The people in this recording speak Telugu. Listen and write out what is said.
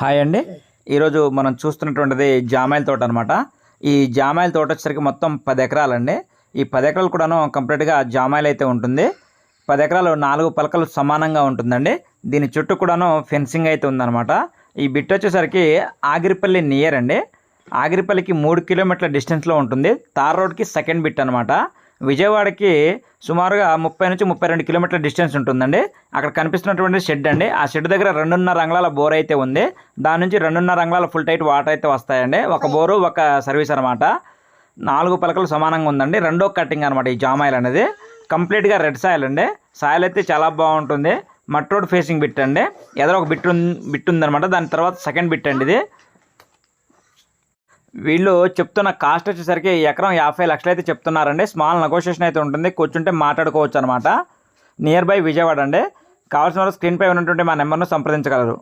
హాయ్ అండి. ఈరోజు మనం చూస్తున్నటువంటిది జామాయిల తోట అనమాట ఈ జామాయిల తోట వచ్చేసరికి మొత్తం పది ఎకరాలండి. ఈ పది ఎకరాలు కూడాను కంప్లీట్గా జామాయిల్ అయితే ఉంటుంది. పది ఎకరాలు నాలుగు పలకలు సమానంగా ఉంటుందండి. దీని చుట్టూ కూడాను ఫెన్సింగ్ అయితే ఉందన్నమాట. ఈ బిట్ వచ్చేసరికి ఆగిరిపల్లి నియర్ అండి. ఆగిరిపల్లికి మూడు కిలోమీటర్ల డిస్టెన్స్లో ఉంటుంది. తార్ రోడ్కి సెకండ్ బిట్ అనమాట విజయవాడకి సుమారుగా ముప్పై నుంచి ముప్పై రెండు కిలోమీటర్ల డిస్టెన్స్ ఉంటుందండి. అక్కడ కనిపిస్తున్నటువంటి షెడ్ అండి. ఆ షెడ్ దగ్గర రెండున్నర అంగుళాల బోర్ అయితే ఉంది. దాని నుంచి రెండున్నర అంగుళాల ఫుల్ టైట్ వాటర్ అయితే వస్తాయండి. ఒక బోరు ఒక సర్వీస్ అనమాట నాలుగు పలకలు సమానంగా ఉందండి. రెండో కటింగ్ అనమాట ఈ జామాయిల్ అనేది. కంప్లీట్గా రెడ్ సాయిల్ అండి. సాయిల్ అయితే చాలా బాగుంటుంది. మట్ రోడ్ ఫేసింగ్ బిట్ అండి. ఎదురు ఒక బిట్ ఉంది బిట్ ఉందన్నమాట. దాని తర్వాత సెకండ్ బిట్ అండి ఇది. వీళ్ళు చెప్తున్న కాస్ట్ వచ్చేసరికి ఎకరం యాభై లక్షలు అయితే చెప్తున్నారండి. స్మాల్ నెగోషియేషన్ అయితే ఉంటుంది. కూర్చుంటే మాట్లాడుకోవచ్చు అనమాట నియర్ బై విజయవాడ అండి. కావాల్సిన వారు స్క్రీన్పై ఉన్నటువంటి మా నెంబర్ను సంప్రదించగలరు.